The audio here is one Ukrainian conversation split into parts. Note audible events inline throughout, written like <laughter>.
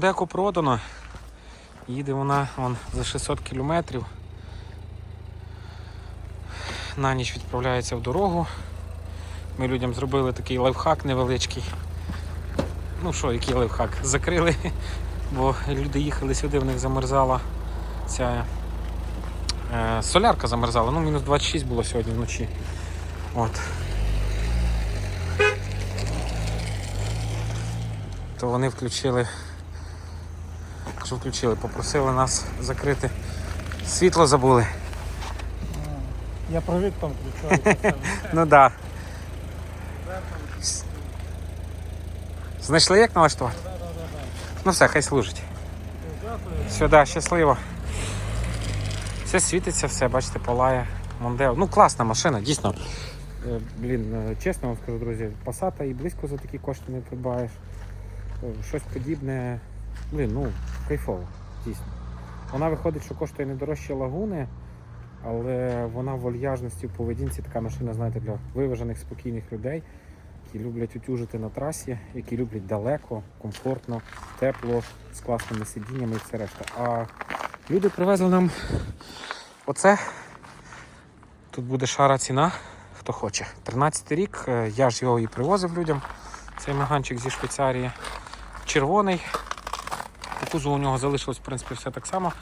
Деко продано. Їде вона вон, за 600 кілометрів. На ніч відправляється в дорогу. Ми людям зробили такий лайфхак невеличкий. Ну що, який лайфхак? Закрили, <laughs> бо люди їхали сюди, в них замерзала ця е, солярка замерзала. Ну, мінус 26 було сьогодні вночі. От. То вони включили. Що включили? Попросили нас закрити. Світло забули. Я провід там включаю. <laughs> Ну так. Знайшли як налаштувати? Ну все, хай служить. Сюди, щасливо. Все світиться, все, бачите, палає. Мондео. Ну, класна машина, дійсно. Е, Блін, е, чесно вам скажу, друзі, Passat і близько за такі кошти не придбаєш. Е, Щось подібне. Блін, ну, кайфово, дійсно. Вона виходить, що коштує не дорожче лагуни, але вона в вольяжності в поведінці така машина, знаєте, для виважених, спокійних людей, які люблять утюжити на трасі, які люблять далеко, комфортно, тепло, з класними сидіннями і все решта. А люди привезли нам оце. Тут буде шара ціна, хто хоче. 13 рік, е, я ж його і привозив людям. Цей меганчик зі Швейцарії. Червоний. По кузову у нього залишилось, в принципі, все так само.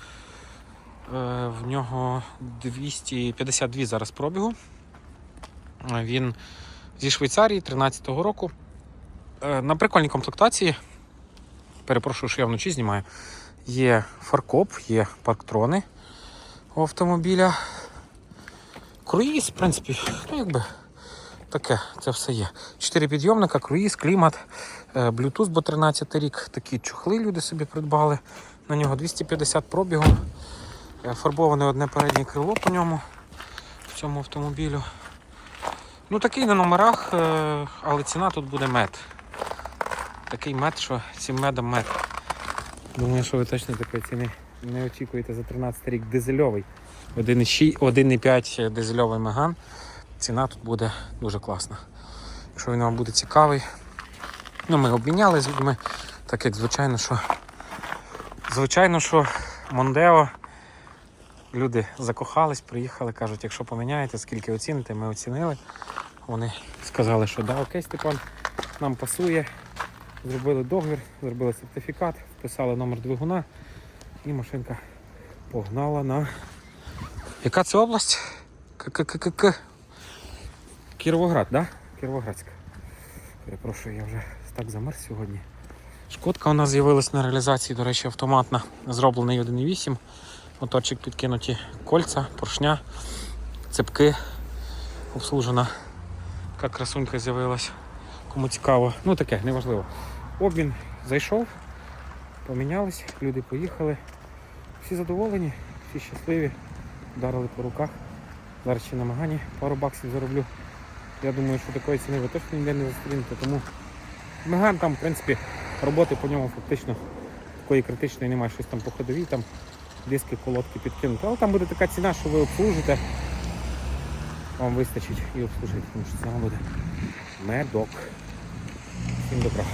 Е, В нього 252 зараз пробігу. Він зі Швейцарії 13-го року. Е, На прикольній комплектації. Перепрошую, що я вночі знімаю. Є фаркоп, є парктрони у автомобіля. Круїз, в принципі, ну якби таке, це все є. Чотири підйомника, круїз, клімат, е, Bluetooth, бо 13 рік. Такі чохли люди собі придбали. На нього 250 пробігу. Е, Фарбоване одне переднє крило по ньому в цьому автомобілю. Ну такий на номерах, е, але ціна тут буде мед. Такий мед, що цим медом мед. Думаю, що ви точно такої ціни не очікуєте за 13 рік дизельовий. 1,5 дизельовий меган. Ціна тут буде дуже класна. Якщо він вам буде цікавий. Ну, ми обміняли з людьми, так як звичайно, що звичайно, що Мондео люди закохались, приїхали, кажуть, якщо поміняєте, скільки оціните, ми оцінили. Вони сказали, що да, окей, Степан, нам пасує. Зробили договір, зробили сертифікат, вписали номер двигуна і машинка погнала на. Яка це область? К-к-к-к. Кіровоград? Да? Кіровоградська. Перепрошую, я вже так замерз сьогодні. Шкодка у нас з'явилась на реалізації, до речі, автоматна, зроблений 1.8. Моторчик підкинуті кольця, поршня, цепки. Обслужена. Така красунька з'явилась. Кому цікаво. Ну таке, неважливо. Обмін зайшов, помінялись, люди поїхали. Всі задоволені, всі щасливі, вдарили по руках. Зараз ще на Магані пару баксів зароблю. Я думаю, що такої ціни ви точно ніде не зустрінете, тому Меган там, в принципі, роботи по ньому фактично такої критичної немає, щось там по ходовій, там диски, колодки підкинути. Але там буде така ціна, що ви обслужите. Вам вистачить і обслужити, тому що це буде медок. Всім добра.